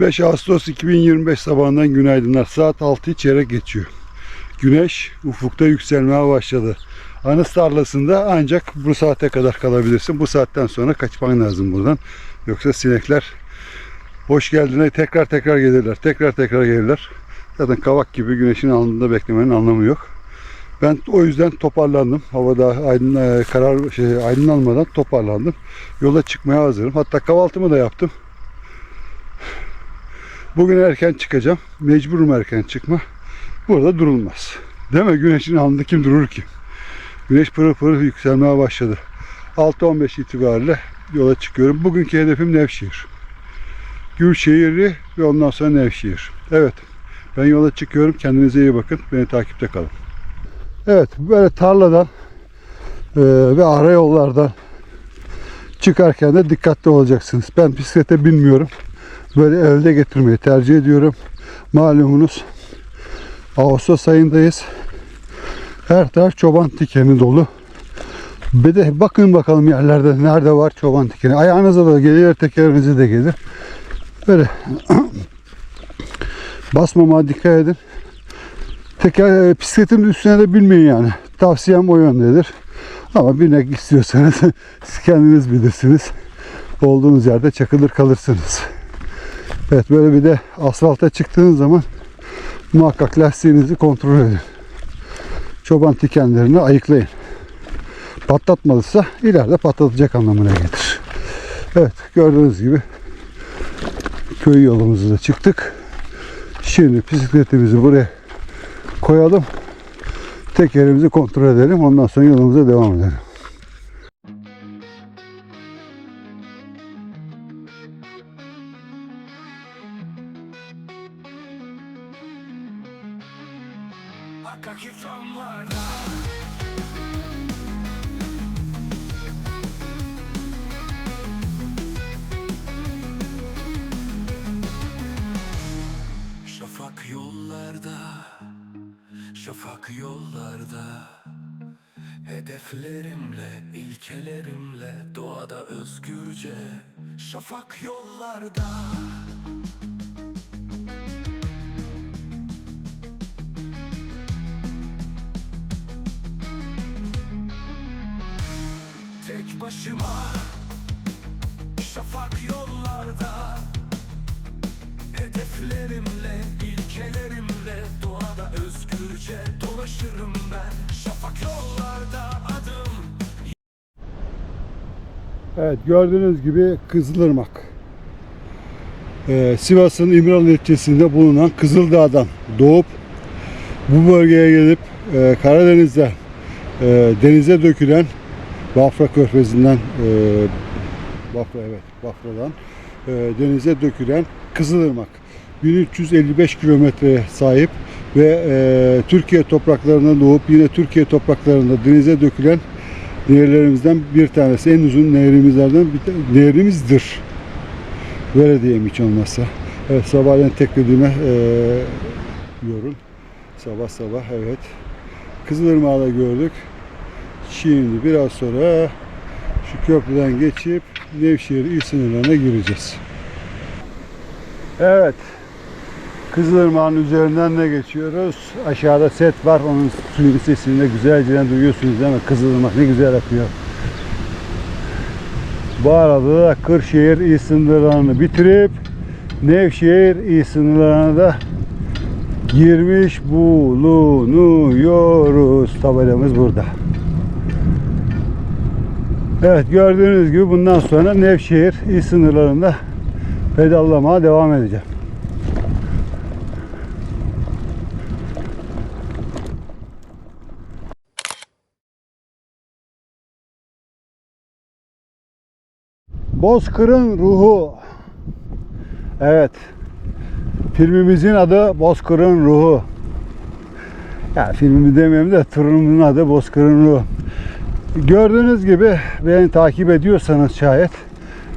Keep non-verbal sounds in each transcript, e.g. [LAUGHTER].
25 Ağustos 2025 sabahından günaydınlar. Saat 6'yı çeyrek geçiyor. Güneş ufukta yükselmeye başladı. Anıs tarlasında ancak bu saate kadar kalabilirsin. Bu saatten sonra kaçman lazım buradan. Yoksa sinekler hoş geldiğine tekrar tekrar gelirler. Tekrar tekrar gelirler. Zaten kavak gibi güneşin alnında beklemenin anlamı yok. Ben o yüzden toparlandım. Havada aydın, e, karar şey, aydınlanmadan toparlandım. Yola çıkmaya hazırım. Hatta kahvaltımı da yaptım. Bugün erken çıkacağım. Mecburum erken çıkma. Burada durulmaz. Değil mi? Güneşin alnında kim durur ki? Güneş pırıl pırıl yükselmeye başladı. 6.15 itibariyle yola çıkıyorum. Bugünkü hedefim Nevşehir. Gülşehir'i ve ondan sonra Nevşehir. Evet. Ben yola çıkıyorum. Kendinize iyi bakın. Beni takipte kalın. Evet. Böyle tarladan e, ve ara yollardan çıkarken de dikkatli olacaksınız. Ben bisiklete binmiyorum. Böyle elde getirmeyi tercih ediyorum. Malumunuz Ağustos ayındayız. Her taraf çoban tikeni dolu. Bir de bakın bakalım yerlerde nerede var çoban tikeni. Ayağınıza da gelir, tekerinize de gelir. Böyle [CLEARS THROAT] basmamaya dikkat edin. Teker, bisikletin üstüne de binmeyin yani. Tavsiyem o yöndedir. Ama binek istiyorsanız [LAUGHS] kendiniz bilirsiniz. Olduğunuz yerde çakılır kalırsınız. Evet böyle bir de asfalta çıktığınız zaman muhakkak lastiğinizi kontrol edin. Çoban tikenlerini ayıklayın. Patlatmadıysa ileride patlatacak anlamına gelir. Evet gördüğünüz gibi köy yolumuzu da çıktık. Şimdi bisikletimizi buraya koyalım. Tekerimizi kontrol edelim. Ondan sonra yolumuza devam edelim. Şafak yollarda Hedeflerimle, ilkelerimle Doğada özgürce Şafak yollarda. Tek başıma Evet gördüğünüz gibi Kızılırmak. Ee, Sivas'ın İmralı ilçesinde bulunan Kızıldağ'dan doğup bu bölgeye gelip e, Karadeniz'de e, denize dökülen Bafra Körfezi'nden e, Bafra evet Bafra'dan e, denize dökülen Kızılırmak 1355 kilometreye sahip ve e, Türkiye topraklarında doğup yine Türkiye topraklarında denize dökülen nehirlerimizden bir tanesi. En uzun nehrimizlerden bir nehrimizdir. Böyle diyeyim hiç olmazsa. Evet sabahleyin teklediğime e, yorun. Sabah sabah evet. Kızılırmak'ı da gördük. Şimdi biraz sonra şu köprüden geçip Nevşehir il sınırlarına gireceğiz. Evet. Kızılırmak'ın üzerinden de geçiyoruz. Aşağıda set var. Onun suyun sesini de güzelce duyuyorsunuz değil mi? Kızılırmak ne güzel akıyor. Bu arada da Kırşehir il sınırlarını bitirip Nevşehir il sınırlarına da girmiş bulunuyoruz. Tabelamız burada. Evet gördüğünüz gibi bundan sonra Nevşehir il sınırlarında pedallamaya devam edeceğim. Bozkır'ın ruhu. Evet. Filmimizin adı Bozkır'ın ruhu. Ya filmimi demeyeyim de turumuzun adı Bozkır'ın ruhu. Gördüğünüz gibi beni takip ediyorsanız şayet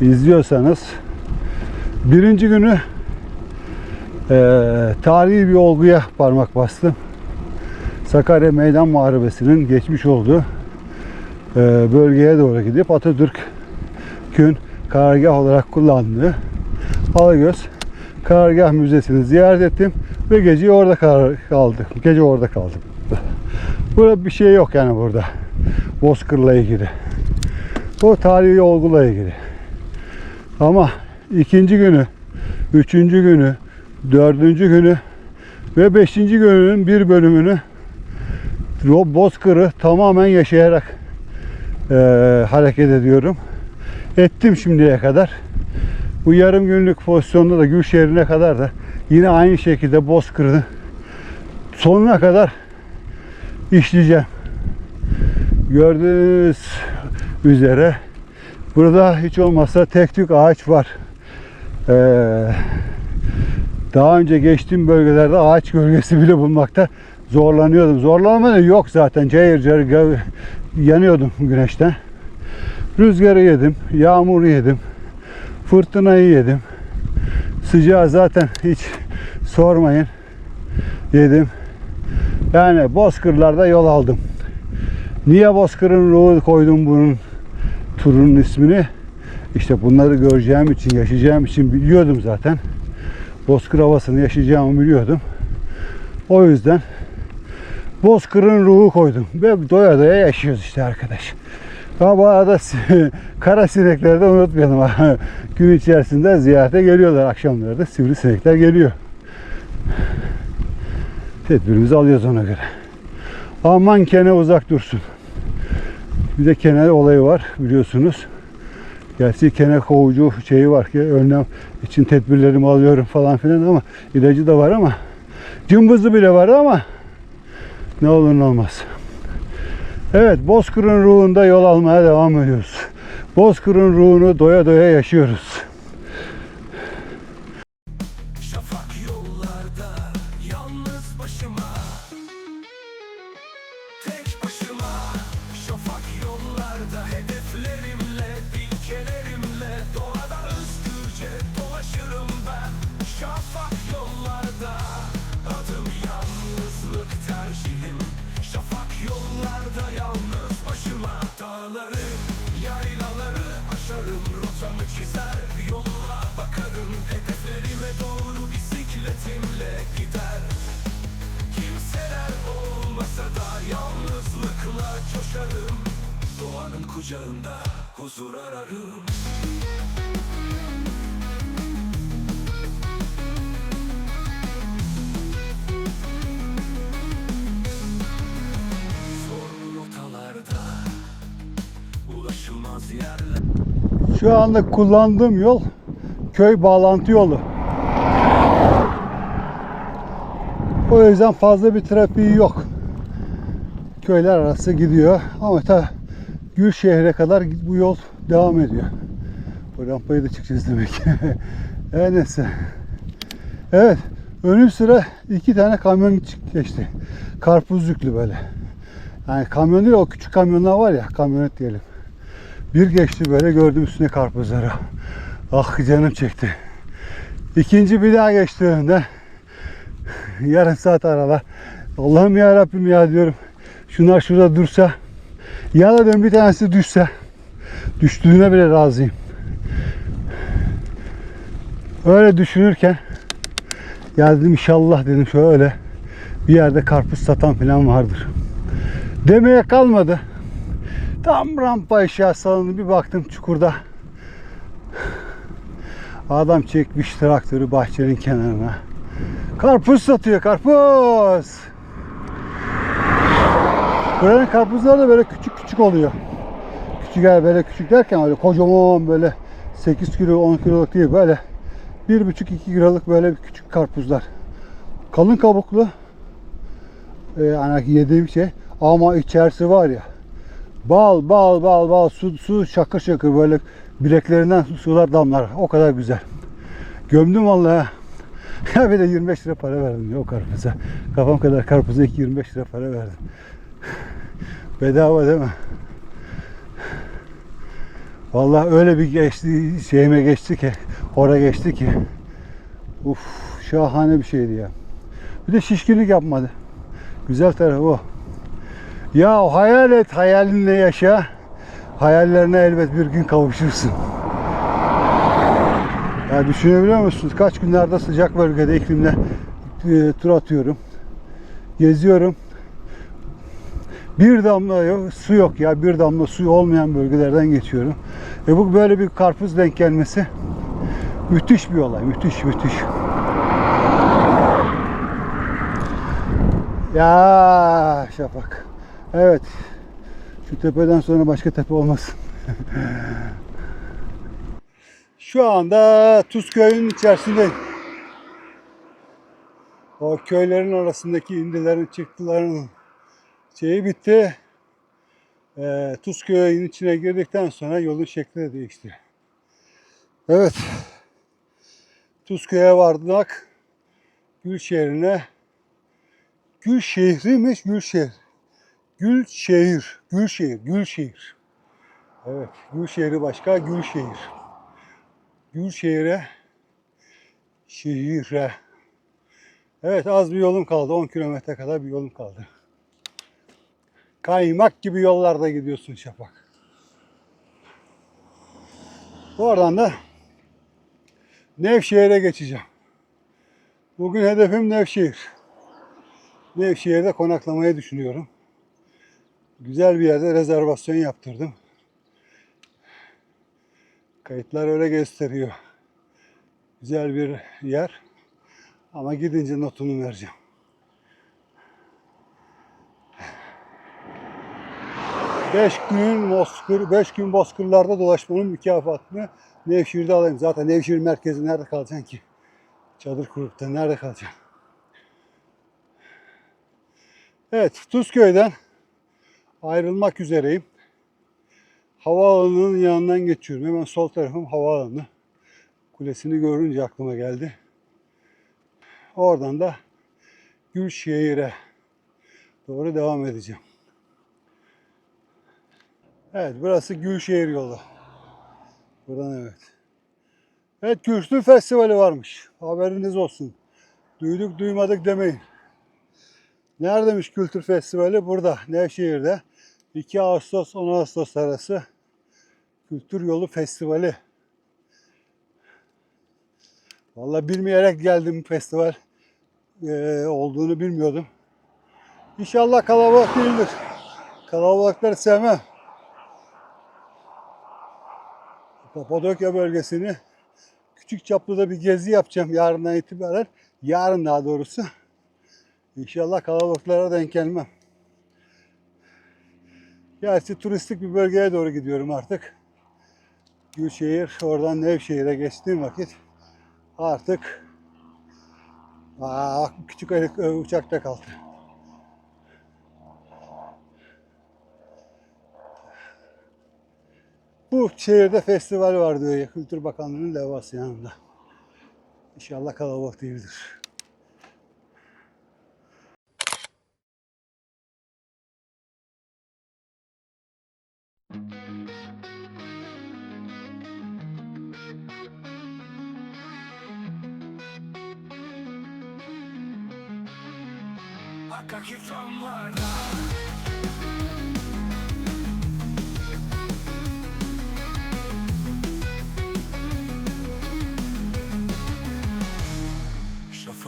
izliyorsanız birinci günü eee tarihi bir olguya parmak bastım. Sakarya Meydan Muharebesi'nin geçmiş olduğu eee, bölgeye doğru gidip Atatürk gün karargah olarak kullandığı Alagöz Karargah Müzesi'ni ziyaret ettim ve geceyi orada kal- kaldık. Gece orada kaldım. Burada bir şey yok yani burada. Bozkır'la ilgili. O tarihi olguyla ilgili. Ama ikinci günü, üçüncü günü, dördüncü günü ve beşinci günün bir bölümünü Bozkır'ı tamamen yaşayarak eee, hareket ediyorum. Ettim şimdiye kadar. Bu yarım günlük pozisyonda da Gülşehir'ine kadar da yine aynı şekilde Bozkır'ı sonuna kadar işleyeceğim. Gördüğünüz üzere burada hiç olmazsa tek tük ağaç var. Ee, daha önce geçtiğim bölgelerde ağaç gölgesi [LAUGHS] bile bulmakta zorlanıyordum. Zorlanma da yok zaten. Cayır cayır yanıyordum güneşten. Rüzgarı yedim, yağmuru yedim, fırtınayı yedim. Sıcağı zaten hiç sormayın. Yedim. Yani Bozkırlar'da yol aldım. Niye Bozkır'ın ruhu koydum bunun turunun ismini? İşte bunları göreceğim için, yaşayacağım için biliyordum zaten. Bozkır havasını yaşayacağımı biliyordum. O yüzden Bozkır'ın ruhu koydum. Ve doya doya yaşıyoruz işte arkadaş. Ama bu arada [LAUGHS] kara sinekleri de unutmayalım. [LAUGHS] Gün içerisinde ziyarete geliyorlar. Akşamları da sivrisinekler geliyor. Tedbirimizi alıyoruz ona göre. Aman kene uzak dursun. Bir de kene olayı var biliyorsunuz. Gerçi kene kovucu şeyi var ki önlem için tedbirlerimi alıyorum falan filan ama ilacı da var ama cımbızı bile var ama ne olur ne olmaz. Evet Bozkır'ın ruhunda yol almaya devam ediyoruz. Bozkır'ın ruhunu doya doya yaşıyoruz. Aşarım rotamı çizer Yoluna bakarım hedeflerime doğru bisikletimle gider Kimseler olmasa da yalnızlıkla coşarım Doğanın kucağında huzur ararım Zorlu rotalarda Ulaşılmaz yerler Şu anda kullandığım yol köy bağlantı yolu. O yüzden fazla bir trafiği yok. Köyler arası gidiyor ama ta Gülşehir'e kadar bu yol devam ediyor. Bu rampayı da çıkacağız demek. [LAUGHS] Her neyse. Evet. Önüm sıra iki tane kamyon geçti. Karpuz yüklü böyle. Yani kamyon değil o küçük kamyonlar var ya kamyonet diyelim. Bir geçti böyle gördüm üstüne karpuzları. Ah canım çekti. İkinci bir daha geçti önünde. Yarım saat arala. Allah'ım ya Rabbim ya diyorum. Şunlar şurada dursa. Ya da bir tanesi düşse. Düştüğüne bile razıyım. Öyle düşünürken ya dedim inşallah dedim şöyle bir yerde karpuz satan falan vardır. Demeye kalmadı. Tam rampa aşağı salındı bir baktım çukurda. Adam çekmiş traktörü bahçenin kenarına. Karpuz satıyor karpuz. Buranın karpuzları da böyle küçük küçük oluyor. Küçük yani böyle küçük derken öyle kocaman böyle 8 kilo 10 kiloluk değil böyle 1,5-2 kiloluk böyle bir küçük karpuzlar. Kalın kabuklu. Ee, yani yediğim şey ama içerisi var ya Bal bal bal bal su su şakır şakır böyle bileklerinden sular damlar. O kadar güzel. Gömdüm vallahi. [LAUGHS] Ya bir de 25 lira para verdim ya o karpuza. Kafam kadar karpuza 25 lira para verdim. [LAUGHS] Bedava değil mi? Vallahi öyle bir geçti, şeyime geçti ki, oraya geçti ki. Uf, şahane bir şeydi ya. Bir de şişkinlik yapmadı. Güzel tarafı o. Ya hayal et, hayalinle yaşa. Hayallerine elbet bir gün kavuşursun. Ya düşünebiliyor musunuz? Kaç günlerde sıcak bölgede iklimde e, tur atıyorum. Geziyorum. Bir damla yok, su yok ya. Bir damla suyu olmayan bölgelerden geçiyorum. E bu böyle bir karpuz denk gelmesi müthiş bir olay. Müthiş, müthiş. Ya Şafak. Evet. Şu tepeden sonra başka tepe olmasın. [LAUGHS] Şu anda Tuzköy'ün içerisindeyim. O köylerin arasındaki indilerin çıktıların şeyi bitti. Ee, Tuzköy'ün içine girdikten sonra yolun şekli de değişti. Evet. Tuzköy'e vardık. Gül şehrine. Gül şehriymiş Gülşehir. Gülşehir. Gülşehir. Gülşehir. Evet. Gülşehir'i başka Gülşehir. Gülşehir'e şehire. Evet az bir yolum kaldı. 10 kilometre kadar bir yolum kaldı. Kaymak gibi yollarda gidiyorsun Şafak. Oradan da Nevşehir'e geçeceğim. Bugün hedefim Nevşehir. Nevşehir'de konaklamayı düşünüyorum. Güzel bir yerde rezervasyon yaptırdım. Kayıtlar öyle gösteriyor. Güzel bir yer. Ama gidince notunu vereceğim. Beş gün Bozkır, beş gün Bozkırlarda dolaşmanın mükafatını Nevşehir'de alayım. Zaten Nevşehir merkezi nerede kalacaksın ki? Çadır kurup da nerede kalacaksın? Evet, Tuzköy'den ayrılmak üzereyim. Havaalanının yanından geçiyorum. Hemen sol tarafım havaalanı. Kulesini görünce aklıma geldi. Oradan da Gülşehir'e doğru devam edeceğim. Evet, burası Gülşehir yolu. Buradan evet. Evet, Kültür Festivali varmış. Haberiniz olsun. Duyduk duymadık demeyin. Neredeymiş Kültür Festivali? Burada, Nevşehir'de. 2 Ağustos 10 Ağustos arası Kültür Yolu Festivali. Vallahi bilmeyerek geldim festival eee, olduğunu bilmiyordum. İnşallah kalabalık değildir. Kalabalıkları sevmem. Kapadokya bölgesini küçük çaplı da bir gezi yapacağım yarından itibaren. Yarın daha doğrusu. İnşallah kalabalıklara denk gelmem. Gerçi turistik bir bölgeye doğru gidiyorum artık. Gülşehir, oradan Nevşehir'e geçtiğim vakit artık aa, küçük e, uçakta kaldı. Bu şehirde festival var diyor ya, Kültür Bakanlığı'nın levhası yanında. İnşallah kalabalık değildir.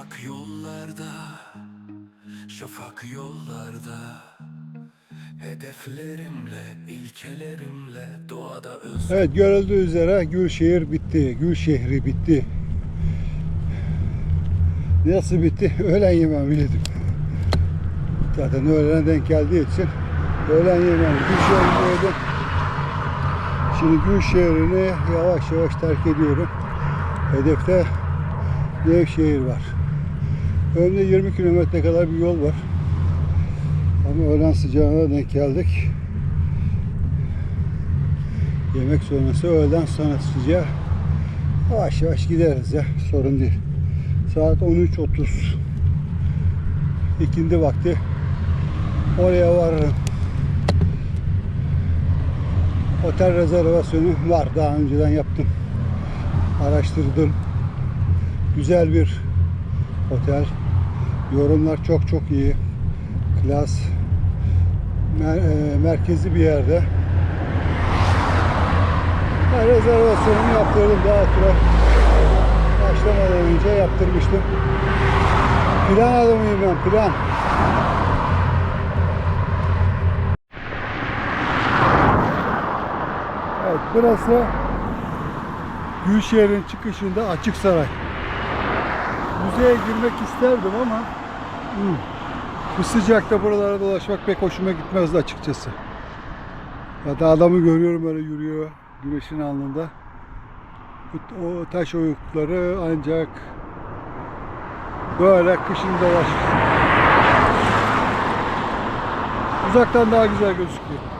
Şafak yollarda Şafak yollarda Hedeflerimle, ilkelerimle Doğada öz Evet görüldüğü üzere Gülşehir bitti. Gülşehri bitti. Nasıl bitti? [LAUGHS] Öğlen yemeğimi yedim. Zaten öğlene denk geldiği için öğlen yemeğimi Gülşehir'de yedim. Şimdi Gülşehir'ini yavaş yavaş terk ediyorum. Hedefte Nevşehir var. Önümde 20 kilometre kadar bir yol var. Ama öğlen sıcağına denk geldik. Yemek sonrası öğleden sonra sıcağı yavaş yavaş gideriz ya sorun değil. Saat 13.30 ikindi vakti oraya varırım. Otel rezervasyonu var daha önceden yaptım. Araştırdım. Güzel bir otel. Yorumlar çok çok iyi. Klas. Mer- e, merkezi bir yerde. Ben rezervasyonumu yaptırdım daha tura başlamadan önce yaptırmıştım. Plan adamıyım ben plan. Evet burası Gülşehir'in çıkışında Açık Saray. Müzeye girmek isterdim ama bu sıcakta buralara dolaşmak pek hoşuma gitmezdi açıkçası. Ya da adamı görüyorum böyle yürüyor güneşin alnında. O taş oyukları ancak böyle kışın dolaş. Uzaktan daha güzel gözüküyor.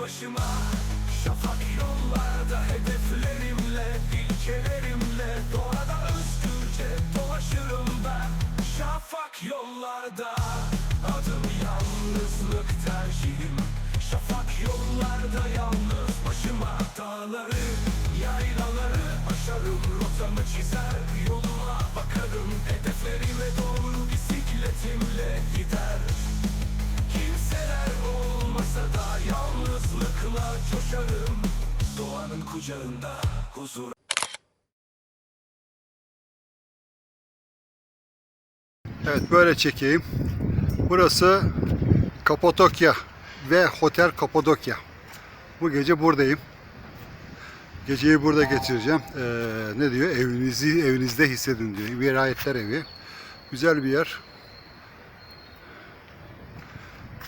Başıma. Şafak yollarda Hedeflerimle, ilkelerimle Doğada özgürce dolaşırım ben. Şafak yollarda Adım yalnızlık tercihim. Şafak yollarda yalnız başıma Dağları, yaylaları aşarım. Rotamı çizer, yoluma bakarım. Hedeflerime doğru bisikletimle gider. Kimseler olmasa da yalnızlıkla coşarım Doğanın kucağında huzur Evet böyle çekeyim. Burası Kapadokya ve Hotel Kapadokya. Bu gece buradayım. Geceyi burada geçireceğim. Ee, ne diyor? Evinizi evinizde hissedin diyor. Vilayetler evi. Güzel bir yer.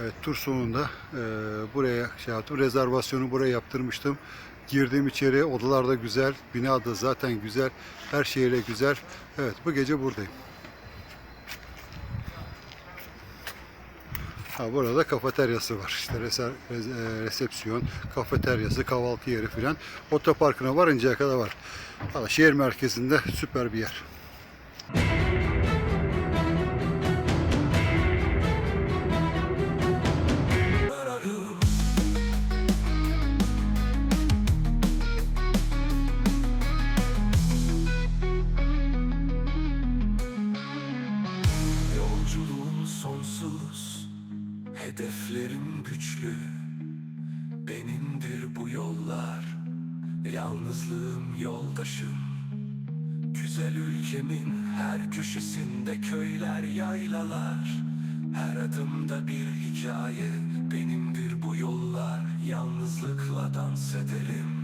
Evet tur sonunda e, buraya şey yaptım. Rezervasyonu buraya yaptırmıştım. Girdim içeri. Odalar da güzel. Bina da zaten güzel. Her şeyle güzel. Evet bu gece buradayım. Ha, burada kafeteryası var. İşte rese- e, resepsiyon, kafeteryası, kahvaltı yeri filan. Otoparkına varıncaya kadar var. Valla şehir merkezinde süper bir yer. Hedeflerim güçlü Benimdir bu yollar. Yalnızlığım yoldaşım Güzel ülkemin her köşesinde köyler, yaylalar. Her adımda bir hikaye Benimdir bu yollar. Yalnızlıkla dans ederim